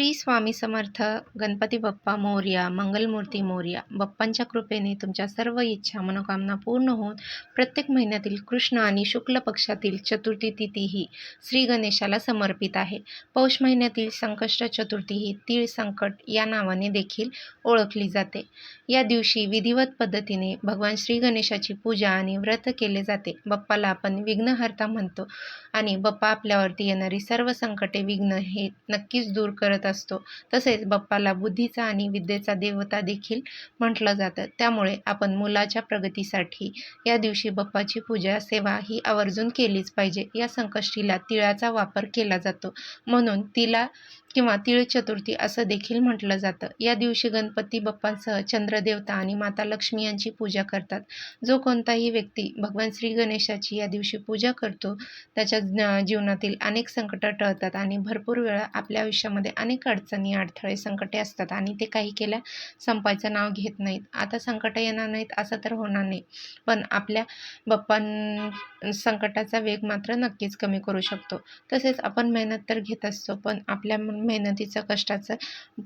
श्री स्वामी समर्थ गणपती बाप्पा मोर्या मंगलमूर्ती मोरया बाप्पांच्या कृपेने तुमच्या सर्व इच्छा मनोकामना पूर्ण होऊन प्रत्येक महिन्यातील कृष्ण आणि शुक्ल पक्षातील चतुर्थी तिथी ही श्री गणेशाला समर्पित आहे. पौष महिन्यातील संकष्ट चतुर्थी ही तीळ संकट या नावाने देखील ओळखली जाते. या दिवशी विधिवत पद्धतीने भगवान श्री गणेशाची पूजा आणि व्रत केले जाते. बाप्पाला आपण विघ्नहर्ता म्हणतो आणि बाप्पा आपल्यावरती येणारी सर्व संकटे विघ्न हे नक्कीच दूर करत असतो. तसेच बाप्पाला बुद्धीचा आणि विद्येचा देवता देखील म्हटलं जातं. त्यामुळे आपण मुलाच्या प्रगतीसाठी या दिवशी बाप्पाची पूजा सेवा ही आवर्जून केलीच पाहिजे. या संकष्टीला तिळाचा वापर केला जातो. म्हणून तिला किंवा तिळ चतुर्थी असं देखील म्हटलं जातं. या दिवशी गणपती बाप्पांसह चंद्रदेवता आणि माता लक्ष्मी यांची पूजा करतात. जो कोणताही व्यक्ती भगवान श्री गणेशाची या दिवशी पूजा करतो त्याच्या जीवनातील अनेक संकट टळतात आणि भरपूर वेळा आपल्या आयुष्यामध्ये अनेक अडचणी अडथळे संकटे असतात आणि ते काही केल्या संपायचं नाव घेत नाहीत. आता संकट येणार नाहीत असं तर होणार नाही. पण आपल्या बाप्पां संकटाचा वेग मात्र नक्कीच कमी करू शकतो. तसेच आपण मेहनत तर घेत असतो पण आपल्या मेहनतीचं कष्टाचं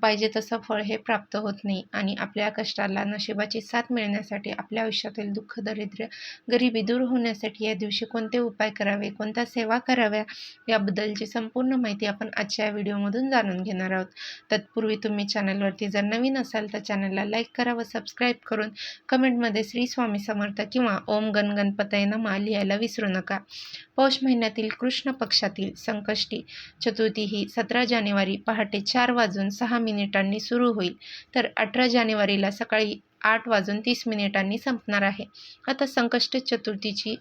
पाहिजे तसं फळ हे प्राप्त होत नाही. आणि आपल्या कष्टाला नशिबाची साथ मिळण्यासाठी आपल्या आयुष्यातील दुःख दरिद्र गरिबी दूर होण्यासाठी या दिवशी कोणते उपाय करावे कोणत्या सेवा कराव्या याबद्दलची संपूर्ण माहिती आपण आजच्या व्हिडिओमधून जाणून घेणार आहोत. तत्पूर्वी तुम्ही चॅनलवरती जर नवीन असाल तर चॅनलला लाईक करा व सबस्क्राईब करून कमेंटमध्ये श्री स्वामी समर्थ किंवा ओम गण गणपतये नमा लिहायला विसरू नका. पौष महिन्यातील कृष्ण पक्षातील संकष्टी चतुर्थी ही सतरा जानेवारी पहाटे चार वाजून सहा मिनिटांनी सुरू होईल. तर अठरा जानेवारीला सकाळी आठ वाजून तीस मिनिटांनी संपणार आहे. आता संकष्ट चतुर्थीची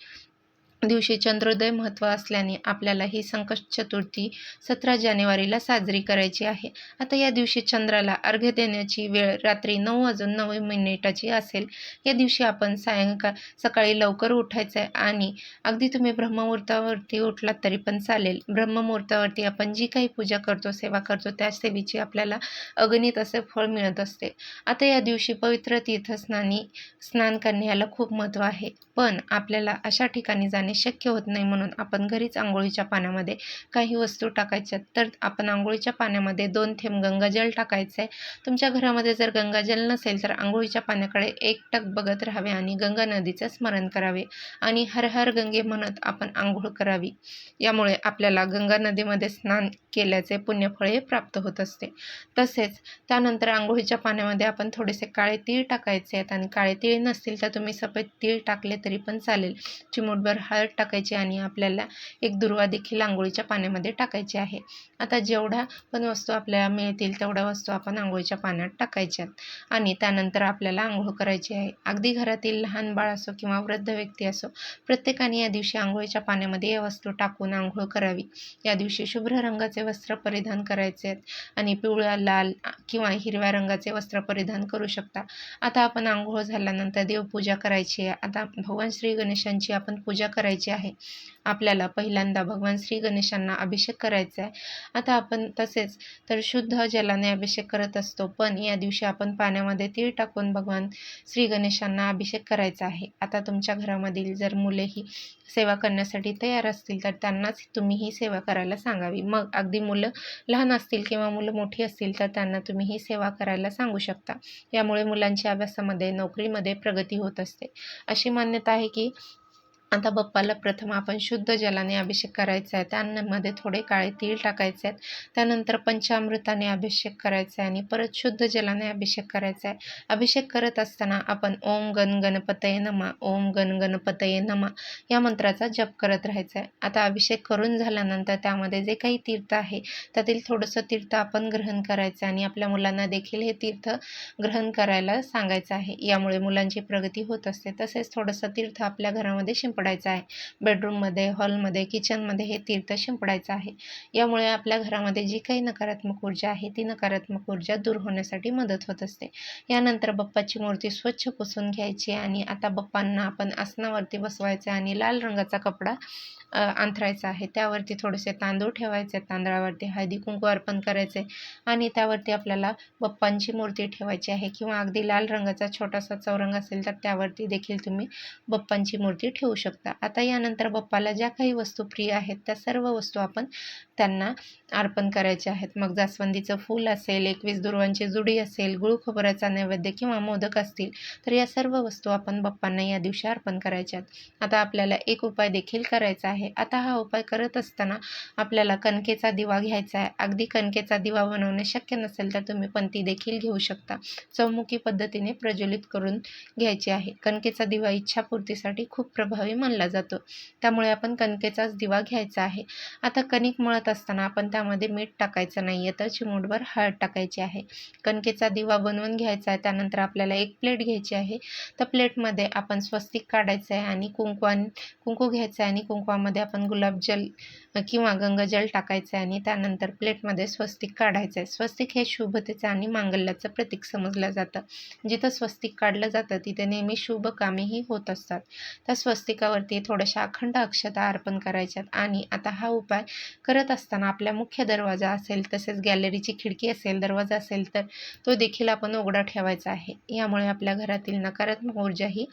दिवशी चंद्रोदय महत्त्व असल्याने आपल्याला ही संकष्ट चतुर्थी सतरा जानेवारीला साजरी करायची आहे. आता या दिवशी चंद्राला अर्घ्य देण्याची वेळ रात्री नऊ वाजून नऊ मिनिटाची असेल. या दिवशी आपण सायंकाळ सकाळी लवकर उठायचं आहे आणि अगदी तुम्ही ब्रह्ममुहूर्तावरती उठलात तरी पण चालेल. ब्रह्ममुहूर्तावरती आपण जी काही पूजा करतो सेवा करतो त्या सेवेची आपल्याला अगणित असे फळ मिळत असते. आता या दिवशी पवित्र तीर्थस्नानी स्नान करणे याला खूप महत्त्व आहे. पण आपल्याला अशा ठिकाणी जाणे शक्य होत नाही म्हणून आपण घरीच आंघोळीच्या पाण्यामध्ये काही वस्तू टाकायच्या. तर आपण आंघोळीच्या पाण्यामध्ये दोन थेंब गंगाजल टाकायचं आहे तुमच्या घरामध्ये जर गंगाजल नसेल तर आंघोळीच्या पाण्याकडे एकटक बघत राहावे आणि गंगा नदीचं स्मरण करावे आणि हर हर गंगे म्हणत आपण आंघोळ करावी. यामुळे आपल्याला गंगा नदीमध्ये स्नान केल्याचे पुण्यफळे प्राप्त होत असते. तसेच त्यानंतर आंघोळीच्या पाण्यामध्ये आपण थोडेसे काळे तीळ टाकायचे आहेत आणि काळे तीळ नसतील तर तुम्ही सफेद तीळ टाकले तरी पण चालेल. चिमूटभर हळद टाकायची आणि आपल्याला एक दुर्वा देखील आंघोळीच्या पाण्यामध्ये टाकायची आहे. आता जेवढ्या पण वस्तू आपल्याला मिळतील तेवढ्या वस्तू आपण आंघोळीच्या पाण्यात टाकायच्यात. आणि त्यानंतर आपल्याला आंघोळ करायची आहे. अगदी घरातील लहान बाळ असो किंवा वृद्ध व्यक्ती असो प्रत्येकाने या दिवशी आंघोळीच्या पाण्यामध्ये या वस्तू टाकून आंघोळ करावी. या दिवशी शुभ्र रंगाचे वस्त्र परिधान करायचे आहेत आणि पिवळ्या लाल किंवा हिरव्या रंगाचे वस्त्र परिधान करू शकता. आता आपण आंघोळ झाल्यानंतर देवपूजा करायची आहे. आता भगवान श्री गणेशांची आपण पूजा करायची आहे. आपल्याला पहिल्यांदा भगवान श्री गणेशांना अभिषेक करायचा आहे. आता आपण तसेच तर शुद्ध जलाने अभिषेक करत असतो पण या दिवशी आपण पाण्यामध्ये तीळ टाकून भगवान श्री गणेशांना अभिषेक करायचा आहे. आता तुमच्या घरामधील जर मुलेही सेवा करण्यासाठी तयार असतील तर त्यांनाच तुम्ही ही सेवा करायला सांगावी. मग अगदी मुलं लहान असतील किंवा मुलं मोठी असतील तर त्यांना तुम्ही ही सेवा करायला सांगू शकता. यामुळे मुलांच्या अभ्यासामध्ये नोकरीमध्ये प्रगती होत असते. अशी मान्यता आहे की आता बाप्पाला प्रथम आपण शुद्ध जलाने अभिषेक करायचा आहे. त्यामध्ये थोडे काळे तीळ टाकायचे आहेत. त्यानंतर पंचामृताने अभिषेक करायचा आहे आणि परत शुद्ध जलाने अभिषेक करायचा आहे. अभिषेक करत असताना आपण ओम गण गणपतये नमा ओम गण गणपतये नमा या मंत्राचा जप करत राहायचा आहे. आता अभिषेक करून झाल्यानंतर त्यामध्ये जे काही तीर्थ आहे त्यातील थोडंसं तीर्थ आपण ग्रहण करायचं आणि आपल्या मुलांना देखील हे तीर्थ ग्रहण करायला सांगायचं आहे. यामुळे मुलांची प्रगती होत असते. तसेच थोडंसं तीर्थ आपल्या घरामध्ये शिंपड शिंपडायचं आहे. बेडरूममध्ये हॉलमध्ये किचनमध्ये हे तीर्थ शिंपडायचं आहे. यामुळे आपल्या घरामध्ये जी काही नकारात्मक ऊर्जा आहे ती नकारात्मक ऊर्जा दूर होण्यासाठी मदत होत असते. यानंतर बाप्पाची मूर्ती स्वच्छ पुसून घ्यायची आणि आता बाप्पांना आपण आसनावरती बसवायचं आणि लाल रंगाचा कपडा अंथरायचं आहे. त्यावरती थोडेसे तांदूळ ठेवायचे तांदळावरती हळदी कुंकू अर्पण करायचे आणि त्यावरती आपल्याला बाप्पांची मूर्ती ठेवायची आहे किंवा अगदी लाल रंगाचा छोटासा चौरंग असेल तर त्यावरती देखील तुम्ही बाप्पांची मूर्ती ठेवू शकता. आता यानंतर बाप्पाला ज्या काही वस्तू प्रिय आहेत त्या सर्व वस्तू आपण त्यांना अर्पण करायच्या आहेत. मग जास्वंदीचं फूल असेल एकवीस दुर्वांची जुडी असेल गुळ खोबऱ्याचा नैवेद्य किंवा मोदक असतील तर या सर्व वस्तू आपण बाप्पांना या दिवशी अर्पण करायच्या आहेत. आता आपल्याला एक उपाय देखील करायचा आहे. आता हा उपाय करत असताना आपल्याला कणकेचा दिवा घ्यायचा आहे. अगदी कणकेचा दिवा बनवणे शक्य नसेल तर तुम्ही पंती देखील घेऊ शकता. चौमुखी पद्धतीने प्रज्वलित करून घ्यायची आहे. कणकेचा दिवा इच्छापूर्तीसाठी खूप प्रभावी मानला जातो. त्यामुळे आपण कणकेचाच दिवा घ्यायचा आहे. आता कणिक मळत असताना आपण त्यामध्ये मीठ टाकायचं नाही आहे तर चिमूटभर हळद टाकायची आहे. कणकेचा दिवा बनवून घ्यायचा आहे. त्यानंतर आपल्याला एक प्लेट घ्यायची आहे. तर प्लेटमध्ये आपण स्वस्तिक काढायचं आहे आणि कुंकवा कुंकू घ्यायचं आहे आणि कुंकवामध्ये आपण गुलाबजल किंवा गंगाजल टाकायचं आहे आणि त्यानंतर प्लेटमध्ये स्वस्तिक काढायचं आहे. स्वस्तिक हे शुभतेचं आणि मांगल्याचं प्रतीक समजलं जातं. जिथं स्वस्तिक काढलं जातं तिथे नेहमी शुभ कामेही होत असतात. त्या स्वस्तिकावरती थोड्याशा अखंड अक्षता अर्पण करायच्यात आणि आता हा उपाय करत असताना आपल्या मुख्य दरवाजा असेल तसेच गॅलरीची खिडकी असेल दरवाजा असेल तर तो देखील आपण उघडा ठेवायचा आहे. यामुळे आपल्या घरातील नकारात्मक ऊर्जा ही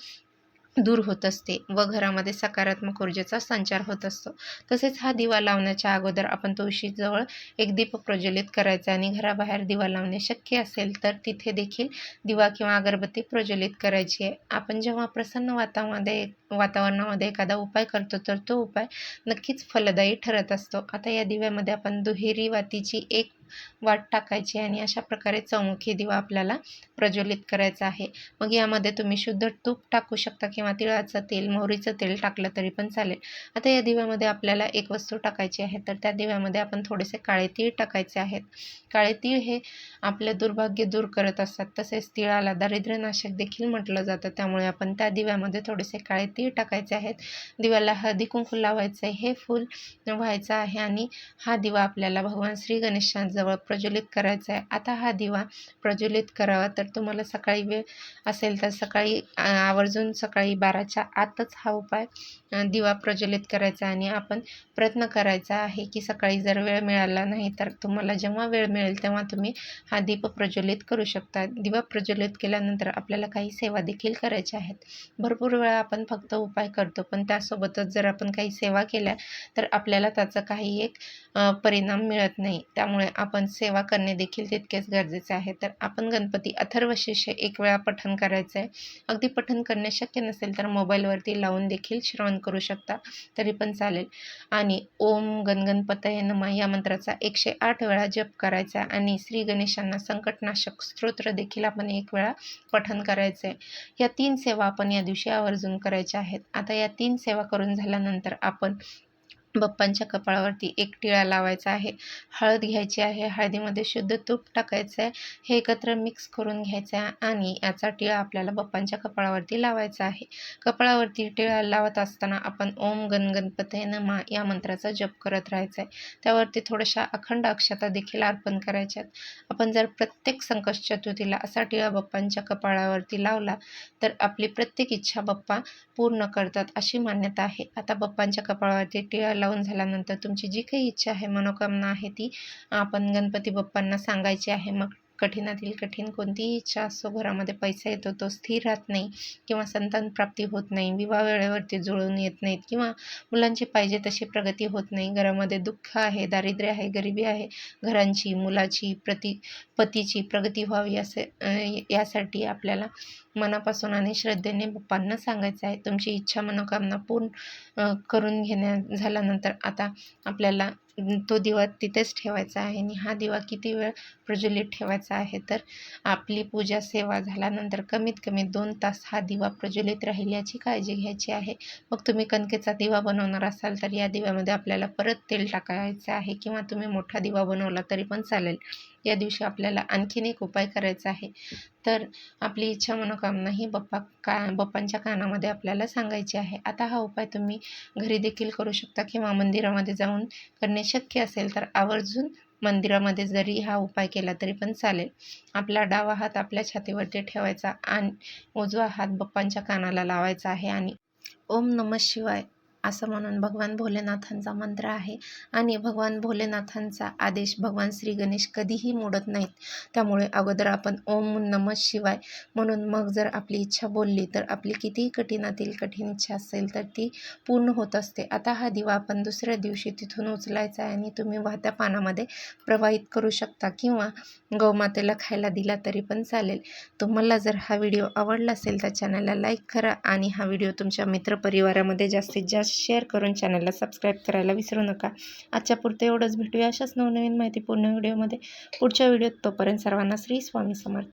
दूर होत असते व घरामध्ये सकारात्मक ऊर्जेचा संचार होत असतो. तसेच हा दिवा लावण्याच्या अगोदर आपण तुळशीजवळ एक दीप प्रज्वलित करायचा आणि घराबाहेर दिवा लावणे शक्य असेल तर तिथे देखील दिवा किंवा अगरबत्ती प्रज्वलित करायची आहे. आपण जेव्हा प्रसन्न वातामध्ये वातावरणामध्ये एखादा उपाय करतो तर तो उपाय नक्कीच फलदायी ठरत असतो. आता या दिव्यामध्ये आपण दुहेरी वातीची एक वाट टाकायची आणि अशा प्रकारे चौमुखी दिवा आपल्याला प्रज्वलित करायचा आहे. मग यामध्ये तुम्ही शुद्ध तूप टाकू शकता किंवा तिळाचं तेल मोहरीचं तेल टाकलं तरी पण चालेल. आता या दिव्यामध्ये आपल्याला एक वस्तू टाकायची आहे तर त्या दिव्यामध्ये आपण थोडेसे काळे तीळ टाकायचे आहेत. काळे तीळ हे आपलं दुर्भाग्य दूर करत असतात. तसेच तिळाला दारिद्र्यनाशक देखील म्हटलं जातं. त्यामुळे आपण त्या दिव्यामध्ये थोडेसे काळे तीळ टाकायचे आहेत. दिव्याला हळदी कुंकू लावायचं आहे. हे फूल व्हायचं आहे आणि हा दिवा आपल्याला भगवान श्री गणेशांजवळ प्रज्वलित करायचा आहे. आता हा दिवा प्रज्वलित करावा. तर तुम्हाला सकाळी वेळ असेल तर सकाळी आवर्जून सकाळी बाराच्या आतच हा उपाय दिवा प्रज्वलित करायचा आणि आपण प्रयत्न करायचा आहे की सकाळी जर वेळ मिळाला नाही तर तुम्हाला जेव्हा वेळ मिळेल तेव्हा तुम्ही हा दीप प्रज्वलित करू शकता. दिवा प्रज्वलित केल्यानंतर आपल्याला काही सेवा देखील करायच्या आहेत. भरपूर वेळा आपण फक्त उपाय करतो पण त्यासोबतच जर आपण काही सेवा केल्या तर आपल्याला त्याचा काही एक परिणाम मिळत नाही. त्यामुळे आपण सेवा करणे देखील तितकेच गरजेचे आहे. तर आपण गणपती अथर्वशिष्य एक वेळा पठण करायचं आहे अगदी पठण करणे शक्य नसेल तर मोबाईलवरती लावून देखील श्रवण करू शकता. तरी पण चालेल. आणि ओम गणगणपतये नमा या मंत्राचा एकशे आठ वेळा जप करायचा आणि श्री गणेशांना संकटनाशक स्तोत्र देखील आपण एक वेळा पठण करायचं आहे या तीन सेवा आपण या दिवशी आवर्जून करायच्या आहेत. आता या तीन सेवा करून झाल्यानंतर आपण बाप्पांच्या कपाळावरती एक टिळा लावायचा आहे. हळद घ्यायची आहे. हळदीमध्ये शुद्ध तूप टाकायचं आहे हे एकत्र मिक्स करून घ्यायचं आहे आणि याचा टिळा आपल्याला बाप्पांच्या कपाळावरती लावायचा आहे. कपाळावरती टिळा लावत असताना आपण ओम गण गणपते नमा या मंत्राचा जप करत राहायचा आहे त्यावरती थोड्याशा अखंड अक्षता देखील अर्पण करायच्यात. आपण जर प्रत्येक संकट चतुर्थीला असा टिळा बाप्पांच्या कपाळावरती लावला तर आपली प्रत्येक इच्छा बाप्पा पूर्ण करतात अशी मान्यता आहे. आता बाप्पांच्या कपाळावरती टिळा लावून झाल्यानंतर तुमची जी काही इच्छा आहे मनोकामना आहे ती आपण गणपती बाप्पांना सांगायची आहे. मग कठीणातील कठीण कोणतीही इच्छा असो घरामध्ये पैसा येतो तो स्थिर राहत नाही किंवा संतान प्राप्ती होत नाही विवाह वेळेवरती जुळून येत नाहीत किंवा मुलांची पाहिजे तशी प्रगती होत नाही. घरामध्ये दुःख आहे दारिद्र्य आहे गरिबी आहे घरांची मुलाची प्रति पतीची प्रगती व्हावी असे यासाठी आपल्याला मनापासून आणि श्रद्धेने बाप्पांना सांगायचं आहे. तुमची इच्छा मनोकामना पूर्ण करून घेण्या झाल्यानंतर आता आपल्याला तो दिवा तिथेच ठेवायचा आहे आणि हा दिवा किती वेळ प्रज्वलित ठेवायचा आहे तर आपली पूजा सेवा झाल्यानंतर कमीत कमी दोन तास हा दिवा प्रज्वलित राहील याची काळजी घ्यायची आहे. मग तुम्ही कणकेचा दिवा बनवणार असाल तर या दिव्यामध्ये आपल्याला परत तेल टाकायचं आहे किंवा तुम्ही मोठा दिवा बनवला तरी पण चालेल. या दिवशी आपल्याला आणखीन एक उपाय करायचा आहे. तर आपली इच्छा मनोकामना ही बप्पा का बप्पांच्या कानामध्ये आपल्याला सांगायची आहे. आता हा उपाय तुम्ही घरी देखील करू शकता किंवा मंदिरामध्ये जाऊन करणे शक्य असेल तर आवर्जून मंदिरामध्ये जरी हा उपाय केला तरी पण चालेल. आपला डावा हात आपल्या छातीवरती ठेवायचा आणि उजवा हात बप्पांच्या कानाला लावायचा आहे आणि ओम नम शिवाय असं म्हणून भगवान भोलेनाथांचा मंत्र आहे. आणि भगवान भोलेनाथांचा आदेश भगवान श्री गणेश कधीही मोडत नाहीत. त्यामुळे अगोदर आपण ओम नमः शिवाय म्हणून मग जर आपली इच्छा बोलली तर आपली कितीही कठीणातील कठीण इच्छा असेल तर ती पूर्ण होत असते. आता हा दिवा आपण दुसऱ्या दिवशी तिथून उचलायचा आहे आणि तुम्ही वाहत्या पानामध्ये प्रवाहित करू शकता किंवा गौमातेला खायला दिला तरी पण चालेल. तुम्हाला जर हा व्हिडिओ आवडला असेल तर चॅनलला लाईक करा आणि हा व्हिडिओ तुमच्या मित्रपरिवारामध्ये जास्तीत जास्त शेअर करून चॅनलला सबस्क्राईब करायला विसरू नका. आजच्या पुरते एवढंच. भेटूया अशाच नवनवीन माहितीपूर्ण व्हिडिओमध्ये पुढच्या व्हिडिओत तोपर्यंत सर्वांना श्री स्वामी समर्थ.